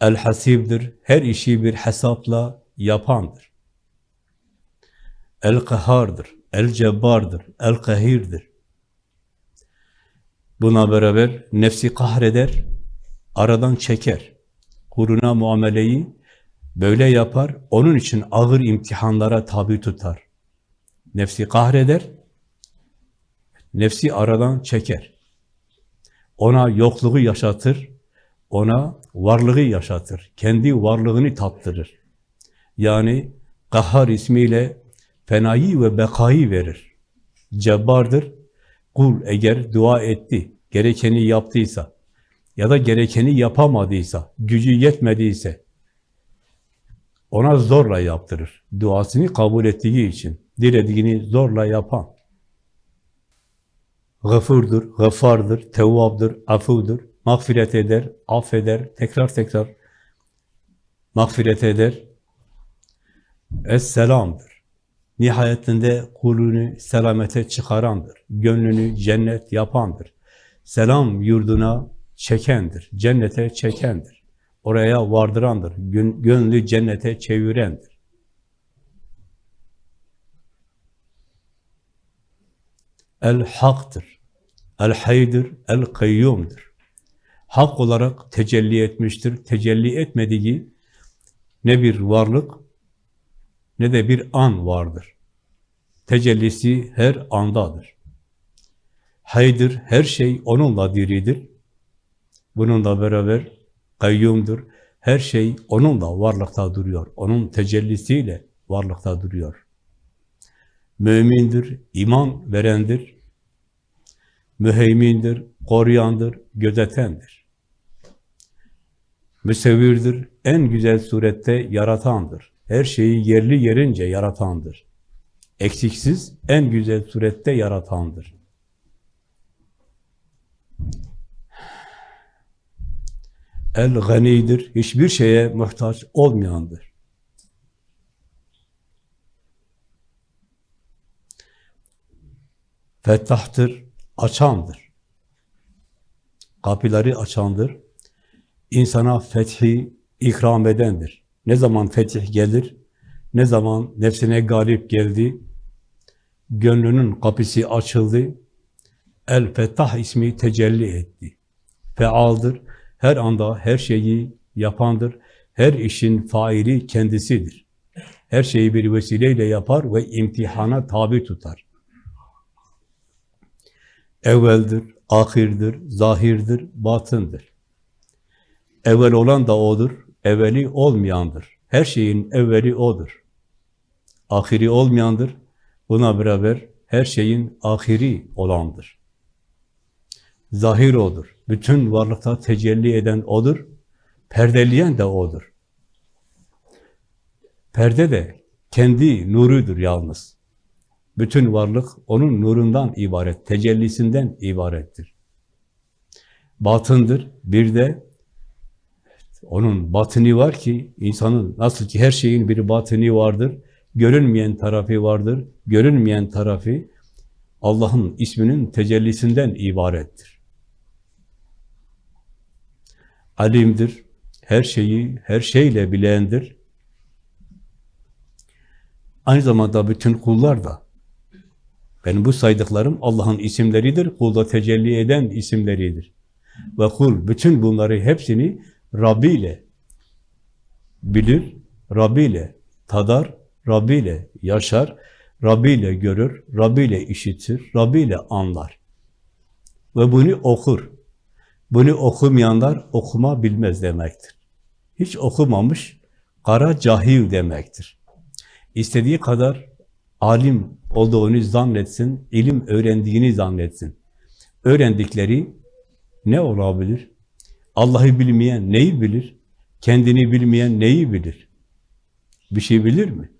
El hasibdir. Her işi bir hesapla yapandır. El kahardır. El cebbardır. El kahirdir. Buna beraber nefsi kahreder, aradan çeker. Kuruna muameleyi böyle yapar, onun için ağır imtihanlara tabi tutar. Nefsi kahreder, nefsi aradan çeker. Ona yokluğu yaşatır, ona varlığı yaşatır. Kendi varlığını tattırır. Yani Kahhar ismiyle fenayı ve bekayı verir. Cebbardır. Kul eğer dua etti, gerekeni yaptıysa ya da gerekeni yapamadıysa, gücü yetmediyse ona zorla yaptırır. Duasını kabul ettiği için. Dilediğini zorla yapan. Gafurdur, gafardır, tevvabdır, afudur. Mağfiret eder, affeder, tekrar tekrar mağfiret eder. Es-selamdır. Nihayetinde kulunu selamete çıkarandır. Gönlünü cennet yapandır. Selam yurduna çekendir. Cennete çekendir. Oraya vardırandır. Gön- Gönlü cennete çevirendir. El-Hak'tır. El-Haydır, El-Kayyum'dur. Hak olarak tecelli etmiştir. Tecelli etmediği ne bir varlık ne de bir an vardır. Tecellisi her andadır. Haydır, her şey onunla diridir. Bununla beraber kayyumdur. Her şey onunla varlıkta duruyor. Onun tecellisiyle varlıkta duruyor. Mümindir, iman verendir. Müheymindir, koruyandır, gözetendir. Müsevvirdir, en güzel surette yaratandır. Her şeyi yerli yerince yaratandır. Eksiksiz, en güzel surette yaratandır. El-Gani'dir, hiçbir şeye muhtaç olmayandır. Fettahtır, açandır. Kapıları açandır. İnsana fethi ikram edendir. Ne zaman fetih gelir, ne zaman nefsine galip geldi, gönlünün kapısı açıldı, El-Fettah ismi tecelli etti. Fealdır, her anda her şeyi yapandır, her işin faili kendisidir. Her şeyi bir vesileyle yapar ve imtihana tabi tutar. Evveldir, ahirdir, zahirdir, batındır. Evvel olan da O'dur, evveli olmayandır. Her şeyin evveli O'dur. Ahiri olmayandır. Buna beraber her şeyin ahiri olandır. Zahir O'dur. Bütün varlıkta tecelli eden O'dur. Perdeleyen de O'dur. Perde de kendi nurudur yalnız. Bütün varlık O'nun nurundan ibaret, tecellisinden ibarettir. Batındır. Bir de onun batını var ki, insanın nasıl ki her şeyin bir batını vardır, görünmeyen tarafı vardır, görünmeyen tarafı Allah'ın isminin tecellisinden ibarettir. Alimdir, her şeyi, her şeyle bilendir. Aynı zamanda bütün kullar da, benim bu saydıklarım Allah'ın isimleridir, kulda tecelli eden isimleridir. Ve kul bütün bunları hepsini Rabbi ile bilir, Rabbi ile tadar, Rabbi ile yaşar, Rabbi ile görür, Rabbi ile işitir, Rabbi ile anlar. Ve bunu okur. Bunu okumayanlar okuma bilmez demektir. Hiç okumamış, kara cahil demektir. İstediği kadar alim olduğunu zannetsin, ilim öğrendiğini zannetsin. Öğrendikleri ne olabilir? Allah'ı bilmeyen neyi bilir? Kendini bilmeyen neyi bilir? Bir şey bilir mi?